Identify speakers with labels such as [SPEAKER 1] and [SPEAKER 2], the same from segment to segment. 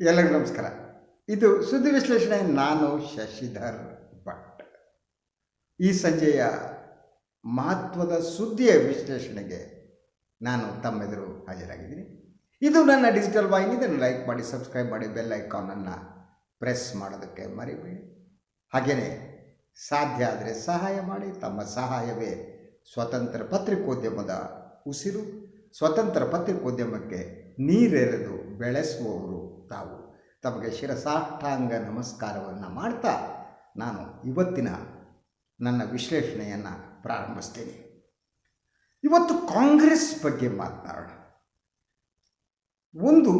[SPEAKER 1] ಎಲ್ಲರಿಗೂ ನಮಸ್ಕಾರ. ಇದು ಸುದ್ದಿ ವಿಶ್ಲೇಷಣೆ, ನಾನು ಶಶಿಧರ್ ಭಟ್. ಈ ಸಂಜೆಯ ಮಹತ್ವದ ಸುದ್ದಿಯ ವಿಶ್ಲೇಷಣೆಗೆ ನಾನು ತಮ್ಮೆದುರು ಹಾಜರಾಗಿದ್ದೀನಿ. ಇದು ನನ್ನ ಡಿಜಿಟಲ್ ವಾಹಿನಿ, ಇದನ್ನು ಲೈಕ್ ಮಾಡಿ, ಸಬ್ಸ್ಕ್ರೈಬ್ ಮಾಡಿ, ಬೆಲ್ ಐಕಾನನ್ನು ಪ್ರೆಸ್ ಮಾಡೋದಕ್ಕೆ ಮರಿಬೇಡಿ. ಹಾಗೆಯೇ ಸಾಧ್ಯ ಆದರೆ ಸಹಾಯ ಮಾಡಿ, ತಮ್ಮ ಸಹಾಯವೇ ಸ್ವತಂತ್ರ ಪತ್ರಿಕೋದ್ಯಮದ ಉಸಿರು. ಸ್ವತಂತ್ರ ಪತ್ರಿಕೋದ್ಯಮಕ್ಕೆ ನೀರೆರೆದು ಬೆಳೆಸುವವರು ತಾವು ತಮಗೆ ಶಿರಸಾಷ್ಟಾಂಗ ನಮಸ್ಕಾರವನ್ನು ಮಾಡ್ತಾ ನಾನು ಇವತ್ತಿನ ನನ್ನ ವಿಶ್ಲೇಷಣೆಯನ್ನು ಪ್ರಾರಂಭಿಸ್ತೀನಿ. ಇವತ್ತು ಕಾಂಗ್ರೆಸ್ ಬಗ್ಗೆ ಮಾತನಾಡೋಣ. ಒಂದು,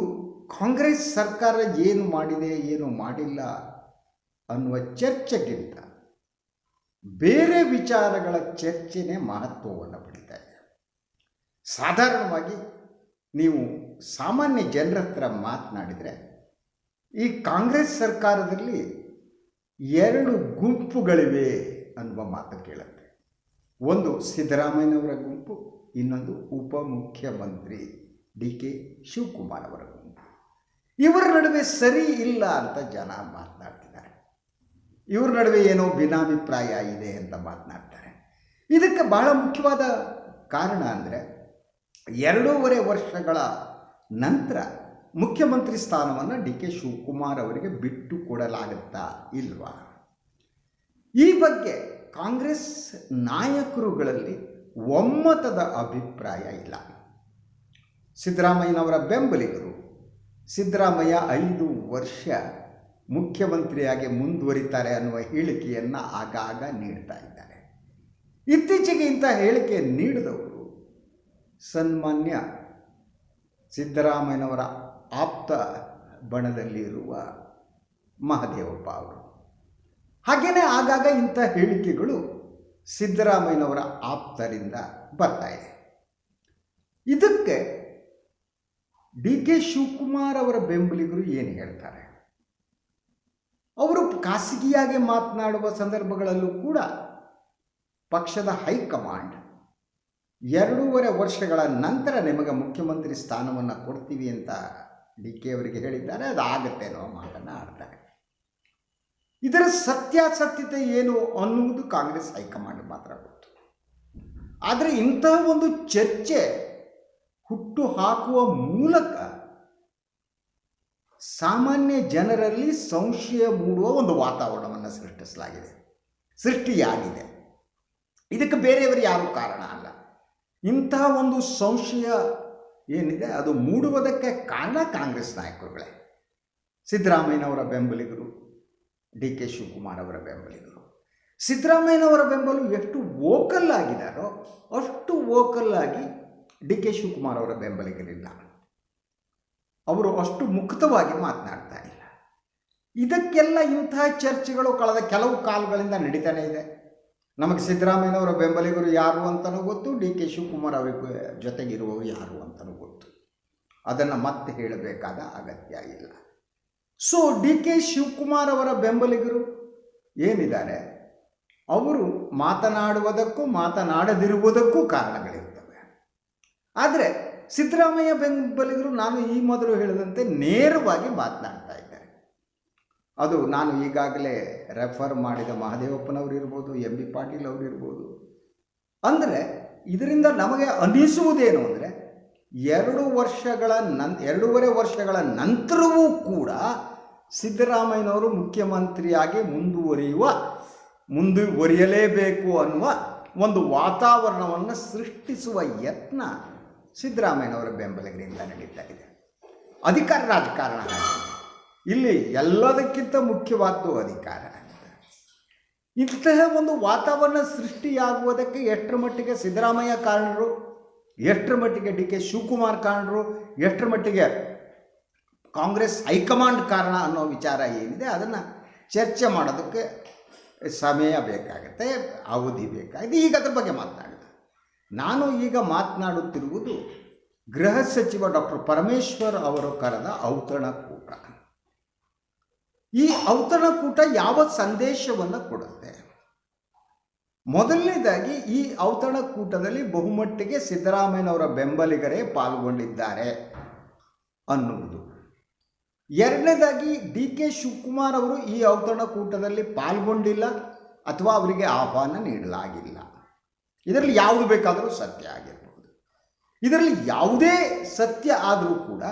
[SPEAKER 1] ಕಾಂಗ್ರೆಸ್ ಸರ್ಕಾರ ಏನು ಮಾಡಿದೆ, ಏನು ಮಾಡಿಲ್ಲ ಅನ್ನುವ ಚರ್ಚೆಗಿಂತ ಬೇರೆ ವಿಚಾರಗಳ ಚರ್ಚೆನೇ ಮಹತ್ವವನ್ನು ಪಡಿತಾ ಇದೆ. ಸಾಧಾರಣವಾಗಿ ನೀವು ಸಾಮಾನ್ಯ ಜನರ ಹತ್ರ ಮಾತನಾಡಿದರೆ, ಈ ಕಾಂಗ್ರೆಸ್ ಸರ್ಕಾರದಲ್ಲಿ ಎರಡು ಗುಂಪುಗಳಿವೆ ಅನ್ನುವ ಮಾತು ಕೇಳುತ್ತೆ. ಒಂದು ಸಿದ್ದರಾಮಯ್ಯನವರ ಗುಂಪು, ಇನ್ನೊಂದು ಉಪಮುಖ್ಯಮಂತ್ರಿ ಡಿ ಕೆ ಶಿವಕುಮಾರ್ ಅವರ ಗುಂಪು. ಇವರ ನಡುವೆ ಸರಿ ಇಲ್ಲ ಅಂತ ಜನ ಮಾತನಾಡ್ತಿದ್ದಾರೆ. ಇವ್ರ ನಡುವೆ ಏನೋ ಭಿನ್ನಾಭಿಪ್ರಾಯ ಇದೆ ಅಂತ ಮಾತನಾಡ್ತಾರೆ. ಇದಕ್ಕೆ ಬಹಳ ಮುಖ್ಯವಾದ ಕಾರಣ ಅಂದರೆ ಎರಡೂವರೆ ವರ್ಷಗಳ ನಂತರ ಮುಖ್ಯಮಂತ್ರಿ ಸ್ಥಾನವನ್ನು ಡಿ ಕೆ ಶಿವಕುಮಾರ್ ಅವರಿಗೆ ಬಿಟ್ಟು ಕೊಡಲಾಗುತ್ತಾ ಇಲ್ವಾ? ಈ ಬಗ್ಗೆ ಕಾಂಗ್ರೆಸ್ ನಾಯಕರುಗಳಲ್ಲಿ ಒಮ್ಮತದ ಅಭಿಪ್ರಾಯ ಇಲ್ಲ. ಸಿದ್ದರಾಮಯ್ಯನವರ ಬೆಂಬಲಿಗರು, ಸಿದ್ದರಾಮಯ್ಯ ಐದು ವರ್ಷ ಮುಖ್ಯಮಂತ್ರಿಯಾಗಿ ಮುಂದುವರಿತಾರೆ ಅನ್ನುವ ಹೇಳಿಕೆಯನ್ನು ಆಗಾಗ ನೀಡ್ತಾ ಇದ್ದಾರೆ. ಇತ್ತೀಚೆಗೆ ಇಂಥ ಹೇಳಿಕೆ ನೀಡಿದವರು ಸನ್ಮಾನ್ಯ ಸಿದ್ದರಾಮಯ್ಯನವರ ಆಪ್ತ ಬಣದಲ್ಲಿರುವ ಮಹದೇವಪ್ಪ ಅವರು. ಹಾಗೆಯೇ ಆಗಾಗ ಇಂಥ ಹೇಳಿಕೆಗಳು ಸಿದ್ದರಾಮಯ್ಯನವರ ಆಪ್ತರಿಂದ ಬರ್ತಾ ಇದೆ. ಇದಕ್ಕೆ ಡಿ ಕೆ ಶಿವಕುಮಾರ್ ಅವರ ಬೆಂಬಲಿಗರು ಏನು ಹೇಳ್ತಾರೆ? ಅವರು ಖಾಸಗಿಯಾಗಿ ಮಾತನಾಡುವ ಸಂದರ್ಭಗಳಲ್ಲೂ ಕೂಡ ಪಕ್ಷದ ಹೈಕಮಾಂಡ್ ಎರಡೂವರೆ ವರ್ಷಗಳ ನಂತರ ನಿಮಗೆ ಮುಖ್ಯಮಂತ್ರಿ ಸ್ಥಾನವನ್ನು ಕೊಡ್ತೀವಿ ಅಂತ ಡಿ ಕೆ ಅವರಿಗೆ ಹೇಳಿದ್ದಾರೆ. ಅದು ಆಗುತ್ತೆ ಅನ್ನೋ ಮಾತನ್ನು ಆಡ್ತಾರೆ ಇದರ ಸತ್ಯಾಸತ್ಯತೆ ಏನು ಅನ್ನುವುದು ಕಾಂಗ್ರೆಸ್ ಹೈಕಮಾಂಡ್ ಮಾತ್ರ ಗೊತ್ತು. ಆದರೆ ಇಂತಹ ಒಂದು ಚರ್ಚೆ ಹುಟ್ಟು ಹಾಕುವ ಮೂಲಕ ಸಾಮಾನ್ಯ ಜನರಲ್ಲಿ ಸಂಶಯ ಮೂಡುವ ಒಂದು ವಾತಾವರಣವನ್ನು ಸೃಷ್ಟಿಸಲಾಗಿದೆ. ಸೃಷ್ಟಿಯಾಗಿದೆ. ಇದಕ್ಕೆ ಬೇರೆಯವರು ಯಾರೂ ಕಾರಣ ಅಲ್ಲ. ಇಂತಹ ಒಂದು ಸಂಶಯ ಏನಿದೆ, ಅದು ಮೂಡುವುದಕ್ಕೆ ಕಾರಣ ಕಾಂಗ್ರೆಸ್ ನಾಯಕರುಗಳೇ. ಸಿದ್ದರಾಮಯ್ಯನವರ ಬೆಂಬಲಿಗರು, ಡಿ ಕೆ ಶಿವಕುಮಾರ್ ಅವರ ಬೆಂಬಲಿಗರು. ಸಿದ್ದರಾಮಯ್ಯನವರ ಬೆಂಬಲು ಎಷ್ಟು ವೋಕಲ್ ಆಗಿದ್ದಾರೋ, ಅಷ್ಟು ವೋಕಲ್ ಆಗಿ ಡಿ ಕೆ ಶಿವಕುಮಾರ್ ಅವರ ಬೆಂಬಲಿಗರಿಲ್ಲ. ಅವರು ಅಷ್ಟು ಮುಕ್ತವಾಗಿ ಮಾತನಾಡ್ತಾ ಇಲ್ಲ. ಇದಕ್ಕೆಲ್ಲ ಇಂತಹ ಚರ್ಚೆಗಳು ಕಳೆದ ಕೆಲವು ಕಾಲಗಳಿಂದ ನಡೀತಾನೆ ಇದೆ. ನಮಗೆ ಸಿದ್ದರಾಮಯ್ಯನವರ ಬೆಂಬಲಿಗರು ಯಾರು ಅಂತಲೂ ಗೊತ್ತು, ಡಿ ಕೆ ಶಿವಕುಮಾರ್ ಅವರ ಜೊತೆಗಿರುವವರು ಯಾರು ಅಂತಲೂ ಗೊತ್ತು. ಅದನ್ನು ಮತ್ತೆ ಹೇಳಬೇಕಾದ ಅಗತ್ಯ ಇಲ್ಲ. ಸೊ ಡಿ ಕೆ ಶಿವಕುಮಾರ್ ಅವರ ಬೆಂಬಲಿಗರು ಏನಿದ್ದಾರೆ? ಅವರು ಮಾತನಾಡುವುದಕ್ಕೂ ಮಾತನಾಡದಿರುವುದಕ್ಕೂ ಕಾರಣಗಳಿರ್ತವೆ. ಆದರೆ ಸಿದ್ದರಾಮಯ್ಯ ಬೆಂಬಲಿಗರು ನಾನು ಈ ಮೊದಲು ಹೇಳಿದಂತೆ ನೇರವಾಗಿ ಮಾತನಾಡ್ತಾ ಅದು ನಾನು ಈಗಾಗಲೇ ರೆಫರ್ ಮಾಡಿದ ಮಹದೇವಪ್ಪನವ್ರು ಇರ್ಬೋದು ಎಂ ಬಿ ಪಾಟೀಲ್ ಅವರು ಇರ್ಬೋದು ಅಂದರೆ ಇದರಿಂದ ನಮಗೆ ಅನಿಸುವುದೇನು ಅಂದರೆ ಎರಡು ವರ್ಷಗಳ ನನ್, ಎರಡೂವರೆ ವರ್ಷಗಳ ನಂತರವೂ ಕೂಡ ಸಿದ್ದರಾಮಯ್ಯನವರು ಮುಖ್ಯಮಂತ್ರಿಯಾಗಿ ಮುಂದುವರಿಯುವ, ಮುಂದುವರಿಯಲೇಬೇಕು ಅನ್ನುವ ಒಂದು ವಾತಾವರಣವನ್ನು ಸೃಷ್ಟಿಸುವ ಯತ್ನ ಸಿದ್ದರಾಮಯ್ಯನವರ ಬೆಂಬಲಿಗರಿಂದ ನಡೀತಾ ಇದೆ ಅಧಿಕಾರ ರಾಜಕಾರಣ. ಇಲ್ಲಿ ಎಲ್ಲದಕ್ಕಿಂತ ಮುಖ್ಯವಾದ್ದು ಅಧಿಕಾರ ಇಂತಹ ಒಂದು ವಾತಾವರಣ ಸೃಷ್ಟಿಯಾಗುವುದಕ್ಕೆ ಎಷ್ಟರ ಮಟ್ಟಿಗೆ ಸಿದ್ದರಾಮಯ್ಯ ಕಾರಣರು, ಎಷ್ಟರ ಮಟ್ಟಿಗೆ ಡಿ ಕೆ ಶಿವಕುಮಾರ್ ಕಾರಣರು, ಎಷ್ಟರ ಮಟ್ಟಿಗೆ ಕಾಂಗ್ರೆಸ್ ಹೈಕಮಾಂಡ್ ಕಾರಣ ಅನ್ನೋ ವಿಚಾರ ಏನಿದೆ ಅದನ್ನು ಚರ್ಚೆ ಮಾಡೋದಕ್ಕೆ ಸಮಯ ಬೇಕಾಗುತ್ತೆ, ಅವಧಿ ಬೇಕಾಗಿದೆ. ಈಗ ಅದ್ರ ಬಗ್ಗೆ ಮಾತನಾಡಿದ ನಾನು ಈಗ ಮಾತನಾಡುತ್ತಿರುವುದು ಗೃಹ ಸಚಿವ ಡಾಕ್ಟರ್ ಪರಮೇಶ್ವರ್ ಅವರು ಕರೆದ ಔತಣಕೂಟ ಈ ಔತಣಕೂಟ ಯಾವ ಸಂದೇಶವನ್ನು ಕೊಡುತ್ತೆ? ಮೊದಲನೇದಾಗಿ ಈ ಔತಣಕೂಟದಲ್ಲಿ ಬಹುಮಟ್ಟಿಗೆ ಸಿದ್ದರಾಮಯ್ಯನವರ ಬೆಂಬಲಿಗರೇ ಪಾಲ್ಗೊಂಡಿದ್ದಾರೆ ಅನ್ನುವುದು. ಎರಡನೇದಾಗಿ ಡಿ ಕೆ ಶಿವಕುಮಾರ್ ಅವರು ಈ ಔತಣಕೂಟದಲ್ಲಿ ಪಾಲ್ಗೊಂಡಿಲ್ಲ ಅಥವಾ ಅವರಿಗೆ ಆಹ್ವಾನ ನೀಡಲಾಗಿಲ್ಲ. ಇದರಲ್ಲಿ ಯಾವುದು ಬೇಕಾದರೂ ಸತ್ಯ ಆಗಿರ್ಬೋದು. ಇದರಲ್ಲಿ ಯಾವುದೇ ಸತ್ಯ ಆದರೂ ಕೂಡ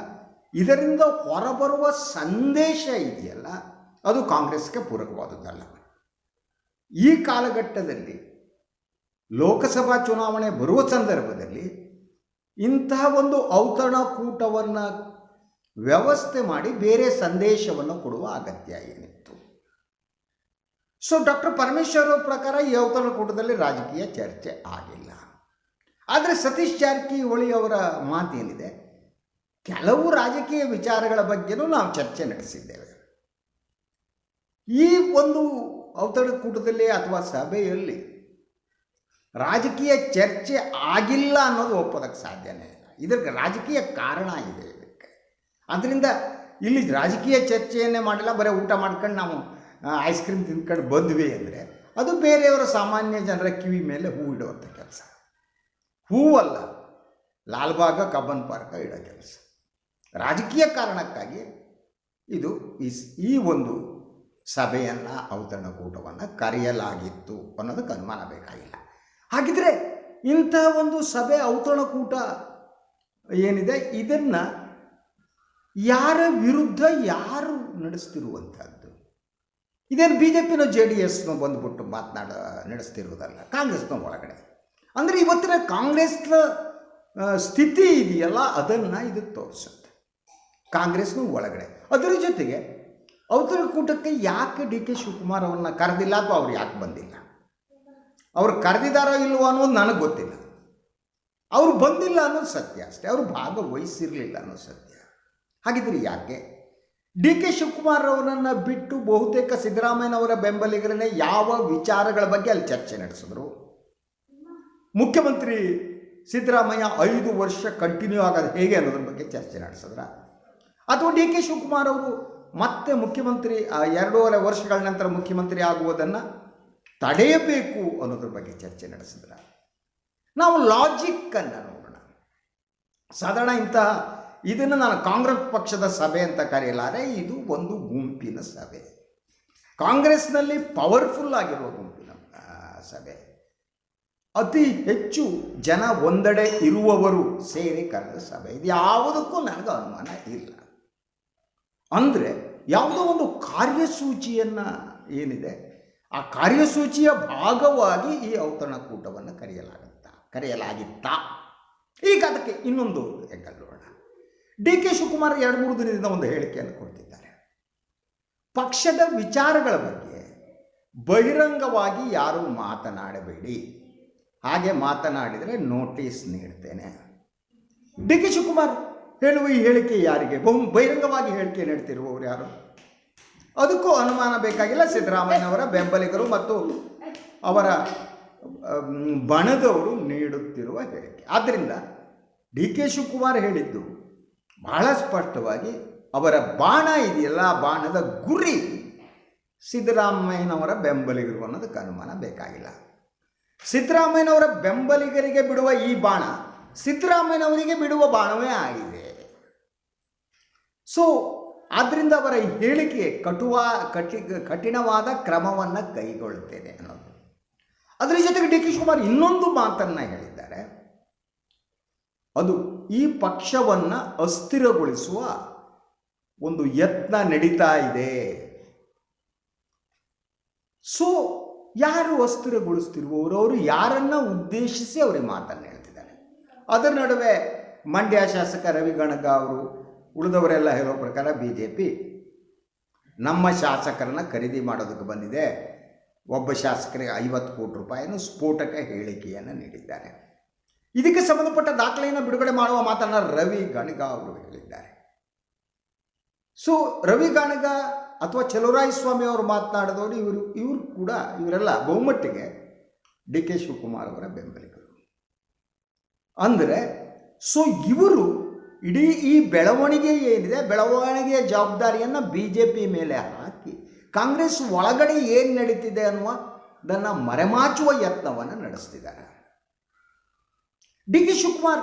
[SPEAKER 1] ಇದರಿಂದ ಹೊರಬರುವ ಸಂದೇಶ ಇದೆಯಲ್ಲ, ಅದು ಕಾಂಗ್ರೆಸ್ಗೆ ಪೂರಕವಾದದ್ದಲ್ಲ. ಈ ಕಾಲಘಟ್ಟದಲ್ಲಿ ಲೋಕಸಭಾ ಚುನಾವಣೆ ಬರುವ ಸಂದರ್ಭದಲ್ಲಿ ಇಂತಹ ಒಂದು ಔತಣಕೂಟವನ್ನು ವ್ಯವಸ್ಥೆ ಮಾಡಿ ಬೇರೆ ಸಂದೇಶವನ್ನು ಕೊಡುವ ಅಗತ್ಯ ಏನಿತ್ತು? ಸೊ ಡಾಕ್ಟರ್ ಪರಮೇಶ್ವರ್ ಪ್ರಕಾರ ಈ ಔತಣಕೂಟದಲ್ಲಿ ರಾಜಕೀಯ ಚರ್ಚೆ ಆಗಿಲ್ಲ. ಆದರೆ ಸತೀಶ್ ಜಾರಕಿಹೊಳಿ ಅವರ ಮಾತೇನಿದೆ? ಕೆಲವು ರಾಜಕೀಯ ವಿಚಾರಗಳ ಬಗ್ಗೆನೂ ನಾವು ಚರ್ಚೆ ನಡೆಸಿದ್ದೇವೆ. ಈ ಒಂದು ಔತಣಕೂಟದಲ್ಲಿ ಅಥವಾ ಸಭೆಯಲ್ಲಿ ರಾಜಕೀಯ ಚರ್ಚೆ ಆಗಿಲ್ಲ ಅನ್ನೋದು ಒಪ್ಪೋದಕ್ಕೆ ಸಾಧ್ಯನೇ ಇಲ್ಲ. ಇದಕ್ಕೆ ರಾಜಕೀಯ ಕಾರಣ ಇದೆ ಇದಕ್ಕೆ. ಅದರಿಂದ ಇಲ್ಲಿ ರಾಜಕೀಯ ಚರ್ಚೆಯನ್ನೇ ಮಾಡಿಲ್ಲ, ಬರೀ ಊಟ ಮಾಡ್ಕೊಂಡು ನಾವು ಐಸ್ ಕ್ರೀಮ್ ತಿಂದ್ಕೊಂಡು ಬಂದ್ವಿ ಅಂದರೆ ಅದು ಬೇರೆಯವರ ಸಾಮಾನ್ಯ ಜನರ ಕಿವಿ ಮೇಲೆ ಹೂ ಇಡುವಂಥ ಕೆಲಸ. ಹೂವಲ್ಲ ಲಾಲ್ಬಾಗ ಕಬ್ಬನ್ ಪಾರ್ಕ ಇಡೋ ಕೆಲಸ. ರಾಜಕೀಯ ಕಾರಣಕ್ಕಾಗಿ ಇದು ಈ ಒಂದು ಸಭೆಯನ್ನು ಔತಣಕೂಟವನ್ನು ಕರೆಯಲಾಗಿತ್ತು ಅನ್ನೋದಕ್ಕೆ ಅನುಮಾನ ಬೇಕಾಗಿಲ್ಲ. ಹಾಗಿದ್ರೆ ಇಂಥ ಒಂದು ಸಭೆ ಔತಣಕೂಟ ಏನಿದೆ? ಇದನ್ನು ಯಾರ ವಿರುದ್ಧ ಯಾರು ನಡೆಸ್ತಿರುವಂಥದ್ದು? ಇದೇನು ಬಿ ಜೆ ಪಿನೋ ಜೆ ಡಿ ಎಸ್ನೋ ಬಂದುಬಿಟ್ಟು ಮಾತನಾಡ ನಡೆಸ್ತಿರುವುದಲ್ಲ ಕಾಂಗ್ರೆಸ್ನ ಒಳಗಡೆ. ಅಂದರೆ ಇವತ್ತಿನ ಕಾಂಗ್ರೆಸ್ನ ಸ್ಥಿತಿ ಇದೆಯಲ್ಲ, ಅದನ್ನು ಇದು ತೋರಿಸುತ್ತೆ ಕಾಂಗ್ರೆಸ್ನ ಒಳಗಡೆ. ಅದರ ಜೊತೆಗೆ ಔತಣಕೂಟಕ್ಕೆ ಯಾಕೆ ಡಿ ಕೆ ಶಿವಕುಮಾರ್ ಅವ್ರನ್ನ ಕರೆದಿಲ್ಲ ಅಥವಾ ಅವ್ರು ಯಾಕೆ ಬಂದಿಲ್ಲ? ಅವ್ರು ಕರೆದಿದ್ದಾರೋ ಇಲ್ವೋ ಅನ್ನೋದು ನನಗೆ ಗೊತ್ತಿಲ್ಲ. ಅವರು ಬಂದಿಲ್ಲ ಅನ್ನೋದು ಸತ್ಯ ಅಷ್ಟೇ. ಅವರು ಭಾಗವಹಿಸಿರಲಿಲ್ಲ ಅನ್ನೋದು ಸತ್ಯ. ಹಾಗಿದ್ರೆ ಯಾಕೆ? ಡಿ ಕೆ ಶಿವಕುಮಾರ್ ಅವರನ್ನು ಬಿಟ್ಟು ಬಹುತೇಕ ಸಿದ್ದರಾಮಯ್ಯನವರ ಬೆಂಬಲಿಗರನ್ನೇ ಯಾವ ವಿಚಾರಗಳ ಬಗ್ಗೆ ಅಲ್ಲಿ ಚರ್ಚೆ ನಡೆಸಿದ್ರು? ಮುಖ್ಯಮಂತ್ರಿ ಸಿದ್ದರಾಮಯ್ಯ ಐದು ವರ್ಷ ಕಂಟಿನ್ಯೂ ಆಗೋದು ಹೇಗೆ ಅನ್ನೋದ್ರ ಬಗ್ಗೆ ಚರ್ಚೆ ನಡೆಸಿದ್ರ? ಅಥವಾ ಡಿ ಕೆ ಶಿವಕುಮಾರ್ ಅವರು ಮತ್ತೆ ಮುಖ್ಯಮಂತ್ರಿ ಎರಡೂವರೆ ವರ್ಷಗಳ ನಂತರ ಮುಖ್ಯಮಂತ್ರಿ ಆಗುವುದನ್ನು ತಡೆಯಬೇಕು ಅನ್ನೋದ್ರ ಬಗ್ಗೆ ಚರ್ಚೆ ನಡೆಸಿದ್ರ. ನಾವು ಲಾಜಿಕ್ಕನ್ನು ನೋಡೋಣ. ಸಾಧಾರಣ ಇಂತಹ ಇದನ್ನು ನಾನು ಕಾಂಗ್ರೆಸ್ ಪಕ್ಷದ ಸಭೆ ಅಂತ ಕರೆಯಲಾರೆ ಇದು ಒಂದು ಗುಂಪಿನ ಸಭೆ. ಕಾಂಗ್ರೆಸ್ನಲ್ಲಿ ಪವರ್ಫುಲ್ ಆಗಿರುವ ಗುಂಪಿನ ಸಭೆ. ಅತಿ ಹೆಚ್ಚು ಜನ ಒಂದೆಡೆ ಇರುವವರು ಸೇರಿ ಕರೆದ ಸಭೆ. ಇದು ಯಾವುದಕ್ಕೂ ನನಗೆ ಅನುಮಾನ ಇಲ್ಲ. ಅಂದರೆ ಯಾವುದೋ ಒಂದು ಕಾರ್ಯಸೂಚಿಯನ್ನು ಏನಿದೆ, ಆ ಕಾರ್ಯಸೂಚಿಯ ಭಾಗವಾಗಿ ಈ ಔತಣಕೂಟವನ್ನು ಕರೆಯಲಾಗುತ್ತಾ, ಕರೆಯಲಾಗಿತ್ತಾ? ಈಗ ಅದಕ್ಕೆ ಇನ್ನೊಂದು ನೋಡೋಣ. ಡಿ ಕೆ ಶಿವಕುಮಾರ್ ಎರಡು ಮೂರು ದಿನದಿಂದ ಒಂದು ಹೇಳಿಕೆಯನ್ನು ಕೊಡ್ತಿದ್ದಾರೆ. ಪಕ್ಷದ ವಿಚಾರಗಳ ಬಗ್ಗೆ ಬಹಿರಂಗವಾಗಿ ಯಾರೂ ಮಾತನಾಡಬೇಡಿ. ಹಾಗೆ ಮಾತನಾಡಿದರೆ ನೋಟಿಸ್ ನೀಡ್ತೇನೆ. ಡಿ ಕೆ ಶಿವಕುಮಾರ್ ಹೇಳುವ ಈ ಹೇಳಿಕೆ ಯಾರಿಗೆ? ಬಹು ಬಹಿರಂಗವಾಗಿ ಹೇಳಿಕೆ ನೀಡ್ತಿರುವವರು ಯಾರು? ಅದಕ್ಕೂ ಅನುಮಾನ ಬೇಕಾಗಿಲ್ಲ ಸಿದ್ದರಾಮಯ್ಯನವರ ಬೆಂಬಲಿಗರು ಮತ್ತು ಅವರ ಬಣದವರು ನೀಡುತ್ತಿರುವ ಹೇಳಿಕೆ. ಆದ್ದರಿಂದ ಡಿ ಕೆ ಶಿವಕುಮಾರ್ ಹೇಳಿದ್ದು ಬಹಳ ಸ್ಪಷ್ಟವಾಗಿ ಅವರ ಬಾಣ ಇದೆಯಲ್ಲ ಬಾಣದ ಗುರಿ ಸಿದ್ದರಾಮಯ್ಯನವರ ಬೆಂಬಲಿಗರು ಅನ್ನೋದಕ್ಕೆ ಅನುಮಾನ ಬೇಕಾಗಿಲ್ಲ. ಸಿದ್ದರಾಮಯ್ಯನವರ ಬೆಂಬಲಿಗರಿಗೆ ಬಿಡುವ ಈ ಬಾಣ, ಸಿದ್ದರಾಮಯ್ಯನವರಿಗೆ ಬಿಡುವ ಬಾಣವೇ ಆಗಿದೆ. ಸೊ ಆದ್ದರಿಂದ ಅವರ ಹೇಳಿಕೆ ಕಟುವ, ಕಠಿ, ಕಠಿಣವಾದ ಕ್ರಮವನ್ನು ಕೈಗೊಳ್ಳುತ್ತೇನೆ ಅನ್ನೋದು. ಅದರ ಜೊತೆಗೆ ಡಿ ಕೆ ಶಿವಕುಮಾರ್ ಇನ್ನೊಂದು ಮಾತನ್ನು ಹೇಳಿದ್ದಾರೆ. ಅದು ಈ ಪಕ್ಷವನ್ನು ಅಸ್ಥಿರಗೊಳಿಸುವ ಒಂದು ಯತ್ನ ನಡೀತಾ ಇದೆ. ಸೊ ಯಾರು ಅಸ್ಥಿರಗೊಳಿಸ್ತಿರುವವರು? ಅವರು ಯಾರನ್ನ ಉದ್ದೇಶಿಸಿ ಅವರಿಗೆ ಮಾತನ್ನು ಹೇಳ್ತಿದ್ದಾರೆ. ಅದರ ನಡುವೆ ಮಂಡ್ಯ ಶಾಸಕ ರವಿ ಗಣಗ ಅವರು ಉಳಿದವರೆಲ್ಲ ಹೇಳೋ ಪ್ರಕಾರ ಬಿ ಜೆ ಪಿ ನಮ್ಮ ಶಾಸಕರನ್ನು ಖರೀದಿ ಮಾಡೋದಕ್ಕೆ ಬಂದಿದೆ. ಒಬ್ಬ ಶಾಸಕರಿಗೆ ಐವತ್ತು ಕೋಟಿ ರೂಪಾಯಿಯನ್ನು ಸ್ಫೋಟಕ ಹೇಳಿಕೆಯನ್ನು ನೀಡಿದ್ದಾರೆ. ಇದಕ್ಕೆ ಸಂಬಂಧಪಟ್ಟ ದಾಖಲೆಯನ್ನು ಬಿಡುಗಡೆ ಮಾಡುವ ಮಾತನ್ನು ರವಿ ಗಣಗ ಅವರು ಹೇಳಿದ್ದಾರೆ. ಸೊ ರವಿ ಗಣಗ ಅಥವಾ ಸ್ವಾಮಿ ಅವರು ಮಾತನಾಡಿದವರು ಇವರು ಇವರು ಕೂಡ ಇವರೆಲ್ಲ ಬಹುಮಟ್ಟಿಗೆ ಡಿ ಕೆ ಶಿವಕುಮಾರ್ ಅವರ ಬೆಂಬಲಿಗರು. ಅಂದರೆ ಸೊ ಇವರು ಇಡೀ ಈ ಬೆಳವಣಿಗೆ ಏನಿದೆ, ಬೆಳವಣಿಗೆಯ ಜವಾಬ್ದಾರಿಯನ್ನು ಬಿ ಜೆ ಪಿ ಮೇಲೆ ಹಾಕಿ, ಕಾಂಗ್ರೆಸ್ ಒಳಗಡೆ ಏನು ನಡೀತಿದೆ ಅನ್ನುವುದನ್ನು ಮರೆಮಾಚುವ ಯತ್ನವನ್ನು ನಡೆಸ್ತಿದ್ದಾರೆ. ಡಿ ಕೆ ಶಿವಕುಮಾರ್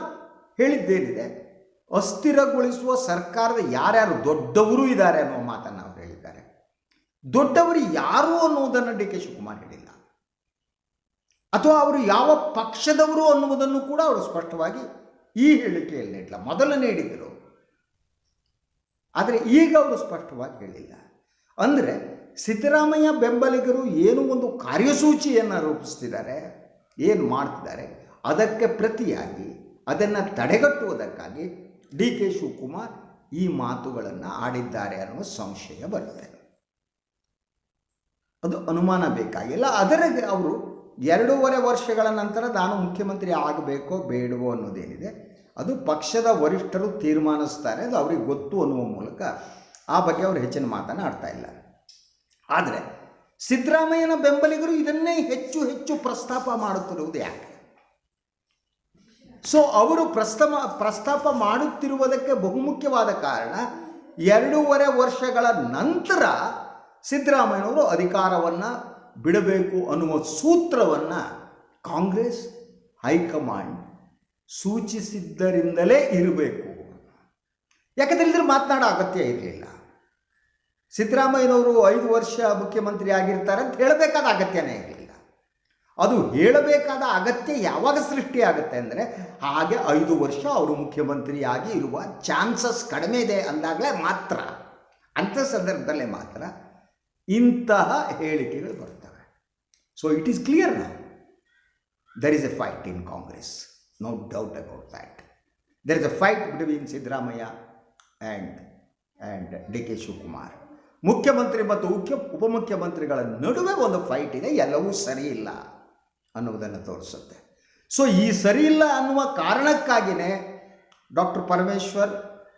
[SPEAKER 1] ಹೇಳಿದ್ದೇನಿದೆ, ಅಸ್ಥಿರಗೊಳಿಸುವ ಸರ್ಕಾರದ ಯಾರ್ಯಾರು ದೊಡ್ಡವರು ಇದ್ದಾರೆ ಅನ್ನುವ ಮಾತನ್ನು ಅವರು ಹೇಳಿದ್ದಾರೆ. ದೊಡ್ಡವರು ಯಾರು ಅನ್ನುವುದನ್ನು ಡಿ ಕೆ ಶಿವಕುಮಾರ್ ಹೇಳಿಲ್ಲ. ಅಥವಾ ಅವರು ಯಾವ ಪಕ್ಷದವರು ಅನ್ನುವುದನ್ನು ಕೂಡ ಅವರು ಸ್ಪಷ್ಟವಾಗಿ ಈ ಹೇಳಿಕೆಯಲ್ಲಿ ನೀಡಲ್ಲ ಮೊದಲು ನೀಡಿದರು. ಆದರೆ ಈಗ ಅವರು ಸ್ಪಷ್ಟವಾಗಿ ಹೇಳಿಲ್ಲ. ಅಂದರೆ ಸಿದ್ದರಾಮಯ್ಯ ಬೆಂಬಲಿಗರು ಏನು ಒಂದು ಕಾರ್ಯಸೂಚಿಯನ್ನು ರೂಪಿಸ್ತಿದ್ದಾರೆ, ಏನು ಮಾಡ್ತಿದ್ದಾರೆ, ಅದಕ್ಕೆ ಪ್ರತಿಯಾಗಿ ಅದನ್ನು ತಡೆಗಟ್ಟುವುದಕ್ಕಾಗಿ ಡಿ ಕೆ ಶಿವಕುಮಾರ್ ಈ ಮಾತುಗಳನ್ನು ಆಡಿದ್ದಾರೆ ಅನ್ನುವ ಸಂಶಯ ಬರುತ್ತೆ ಅದು ಅನುಮಾನ ಬೇಕಾಗಿಲ್ಲ. ಅದರಲ್ಲಿ ಅವರು ಎರಡೂವರೆ ವರ್ಷಗಳ ನಂತರ ನಾನು ಮುಖ್ಯಮಂತ್ರಿ ಆಗಬೇಕೋ ಬೇಡವೋ ಅನ್ನೋದೇನಿದೆ. ಅದು ಪಕ್ಷದ ವರಿಷ್ಠರು ತೀರ್ಮಾನಿಸ್ತಾರೆ ಅದು ಅವ್ರಿಗೆ ಗೊತ್ತು ಅನ್ನುವ ಮೂಲಕ ಆ ಬಗ್ಗೆ ಅವರು ಹೆಚ್ಚಿನ ಮಾತನ್ನು ಆಡ್ತಾ ಇಲ್ಲ. ಆದರೆ ಸಿದ್ದರಾಮಯ್ಯನ ಬೆಂಬಲಿಗರು ಇದನ್ನೇ ಹೆಚ್ಚು ಹೆಚ್ಚು ಪ್ರಸ್ತಾಪ ಮಾಡುತ್ತಿರುವುದು ಯಾಕೆ? ಸೊ ಅವರು ಪ್ರಸ್ತಮ ಪ್ರಸ್ತಾಪ ಮಾಡುತ್ತಿರುವುದಕ್ಕೆ ಬಹುಮುಖ್ಯವಾದ ಕಾರಣ ಎರಡೂವರೆ ವರ್ಷಗಳ ನಂತರ ಸಿದ್ದರಾಮಯ್ಯನವರು ಅಧಿಕಾರವನ್ನು ಬಿಡಬೇಕು ಅನ್ನುವ ಸೂತ್ರವನ್ನು ಕಾಂಗ್ರೆಸ್ ಹೈಕಮಾಂಡ್ ಸೂಚಿಸಿದ್ದರಿಂದಲೇ ಇರಬೇಕು. ಯಾಕಂದ್ರೆ ಇದ್ರ ಮಾತನಾಡೋ ಅಗತ್ಯ ಇರಲಿಲ್ಲ. ಸಿದ್ದರಾಮಯ್ಯನವರು ಐದು ವರ್ಷ ಮುಖ್ಯಮಂತ್ರಿ ಆಗಿರ್ತಾರೆ ಅಂತ ಹೇಳಬೇಕಾದ ಅಗತ್ಯನೇ ಇರಲಿಲ್ಲ. ಅದು ಹೇಳಬೇಕಾದ ಅಗತ್ಯ ಯಾವಾಗ ಸೃಷ್ಟಿಯಾಗುತ್ತೆ ಅಂದರೆ ಹಾಗೆ ಐದು ವರ್ಷ ಅವರು ಮುಖ್ಯಮಂತ್ರಿಯಾಗಿ ಇರುವ ಚಾನ್ಸಸ್ ಕಡಿಮೆ ಇದೆ ಅಂದಾಗಲೇ ಮಾತ್ರ. ಅಂಥ ಸಂದರ್ಭದಲ್ಲೇ ಮಾತ್ರ ಇಂತಹ ಹೇಳಿಕೆಗಳು ಬರ್ತವೆ. So it is clear now. There is a fight in Congress no doubt about that. There is a fight between and and D K Shivakumar ಮುಖ್ಯಮಂತ್ರಿ ಮತ್ತು ಮುಖ್ಯ ಉಪಮುಖ್ಯಮಂತ್ರಿಗಳ ನಡುವೆ ಒಂದು ಫೈಟ್ ಇದೆ. ಎಲ್ಲವೂ ಸರಿ ಇಲ್ಲ ಅನ್ನುವುದನ್ನು ತೋರಿಸುತ್ತೆ. ಸೊ ಈ ಸರಿ ಇಲ್ಲ ಅನ್ನುವ ಕಾರಣಕ್ಕಾಗಿಯೇ ಡಾಕ್ಟರ್ ಪರಮೇಶ್ವರ್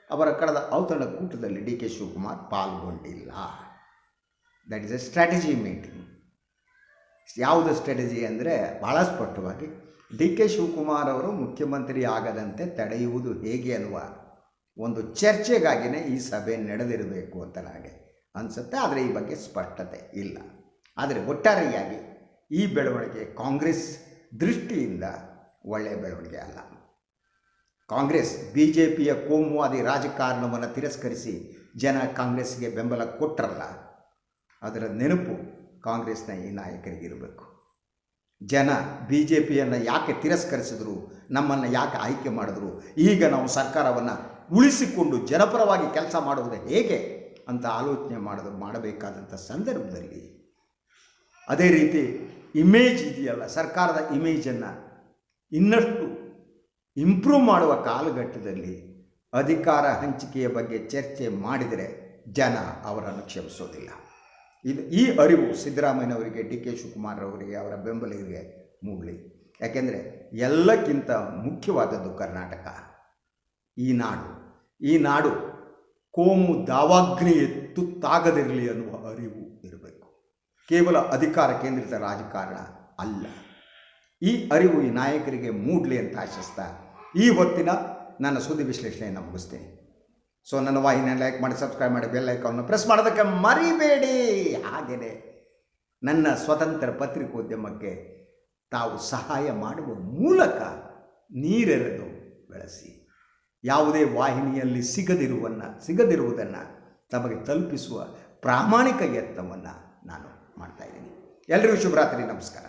[SPEAKER 1] ಅವರ ಕಳೆದ ಔತಣ ಕೂಟದಲ್ಲಿ D K Shivakumar ಪಾಲ್ಗೊಂಡಿಲ್ಲ. That is a strategy meeting ಯಾವುದು ಸ್ಟ್ರಾಟಜಿ ಅಂದರೆ ಭಾಳ ಸ್ಪಷ್ಟವಾಗಿ ಡಿ ಕೆ ಶಿವಕುಮಾರ್ ಅವರು ಮುಖ್ಯಮಂತ್ರಿ ಆಗದಂತೆ ತಡೆಯುವುದು ಹೇಗೆ ಅನ್ನುವ ಒಂದು ಚರ್ಚೆಗಾಗಿಯೇ ಈ ಸಭೆ ನಡೆದಿರಬೇಕು ಅಂತ ನನಗೆ ಅನಿಸುತ್ತೆ. ಆದರೆ ಈ ಬಗ್ಗೆ ಸ್ಪಷ್ಟತೆ ಇಲ್ಲ. ಆದರೆ ಒಟ್ಟಾರೆಯಾಗಿ ಈ ಬೆಳವಣಿಗೆ ಕಾಂಗ್ರೆಸ್ ದೃಷ್ಟಿಯಿಂದ ಒಳ್ಳೆಯ ಬೆಳವಣಿಗೆ ಅಲ್ಲ. ಕಾಂಗ್ರೆಸ್ ಬಿ ಜೆ ಪಿಯ ಕೋಮುವಾದಿ ರಾಜಕಾರಣವನ್ನು ತಿರಸ್ಕರಿಸಿ ಜನ ಕಾಂಗ್ರೆಸ್ಗೆ ಬೆಂಬಲ ಕೊಟ್ಟರಲ್ಲ ಅದರ ನೆನಪು ಕಾಂಗ್ರೆಸ್ನ ಈ ನಾಯಕರಿಗಿರಬೇಕು. ಜನ ಬಿ ಜೆ ಪಿಯನ್ನು ಯಾಕೆ ತಿರಸ್ಕರಿಸಿದ್ರು, ನಮ್ಮನ್ನು ಯಾಕೆ ಆಯ್ಕೆ ಮಾಡಿದ್ರು, ಈಗ ನಾವು ಸರ್ಕಾರವನ್ನು ಉಳಿಸಿಕೊಂಡು ಜನಪರವಾಗಿ ಕೆಲಸ ಮಾಡುವುದು ಹೇಗೆ ಅಂತ ಆಲೋಚನೆ ಮಾಡೋದು, ಮಾಡಬೇಕಾದಂಥ ಸಂದರ್ಭದಲ್ಲಿ ಅದೇ ರೀತಿ ಇಮೇಜ್ ಇದೆಯಲ್ಲ, ಸರ್ಕಾರದ ಇಮೇಜನ್ನು ಇನ್ನಷ್ಟು ಇಂಪ್ರೂವ್ ಮಾಡುವ ಕಾಲಘಟ್ಟದಲ್ಲಿ ಅಧಿಕಾರ ಹಂಚಿಕೆಯ ಬಗ್ಗೆ ಚರ್ಚೆ ಮಾಡಿದರೆ ಜನ ಅವರನ್ನು ಕ್ಷಮಿಸೋದಿಲ್ಲ. ಇದು ಈ ಅರಿವು ಸಿದ್ದರಾಮಯ್ಯನವರಿಗೆ ಡಿ ಕೆ ಶಿವಕುಮಾರ್ ಅವರಿಗೆ ಅವರ ಬೆಂಬಲಿಗರಿಗೆ ಮೂಡಲಿ. ಯಾಕೆಂದರೆ ಎಲ್ಲಕ್ಕಿಂತ ಮುಖ್ಯವಾದದ್ದು ಕರ್ನಾಟಕ. ಈ ನಾಡು. ಈ ನಾಡು ಕೋಮು ದಾವಾಗ್ನಿ ತುತ್ತಾಗದಿರಲಿ ಅನ್ನುವ ಅರಿವು ಇರಬೇಕು. ಕೇವಲ ಅಧಿಕಾರ ಕೇಂದ್ರಿತ ರಾಜಕಾರಣ ಅಲ್ಲ. ಈ ಅರಿವು ಈ ನಾಯಕರಿಗೆ ಮೂಡಲಿ ಅಂತ ಆಶಿಸ್ತಾ ಈ ಹೊತ್ತಿನ ನನ್ನ ಸುದ್ದಿ ವಿಶ್ಲೇಷಣೆಯನ್ನು ಮುಗಿಸ್ತೀನಿ. ಸೊ ನನ್ನ ವಾಹಿನಿಯನ್ನು ಲೈಕ್ ಮಾಡಿ ಸಬ್ಸ್ಕ್ರೈಬ್ ಮಾಡಿ ಬೆಲ್ ಐಕಾನ್ನು ಪ್ರೆಸ್ ಮಾಡೋದಕ್ಕೆ ಮರಿಬೇಡಿ. ಹಾಗೆಯೇ ನನ್ನ ಸ್ವತಂತ್ರ ಪತ್ರಿಕೋದ್ಯಮಕ್ಕೆ ತಾವು ಸಹಾಯ ಮಾಡುವ ಮೂಲಕ ನೀರೆರೆದು ಬೆಳೆಸಿ. ಯಾವುದೇ ವಾಹಿನಿಯಲ್ಲಿ ಸಿಗದಿರುವನ್ನು, ಸಿಗದಿರುವುದನ್ನು ತಮಗೆ ತಲುಪಿಸುವ ಪ್ರಾಮಾಣಿಕ ಯತ್ನವನ್ನು ನಾನು ಮಾಡ್ತಾಯಿದ್ದೀನಿ ಎಲ್ರಿಗೂ ಶುಭರಾತ್ರಿ, ನಮಸ್ಕಾರ.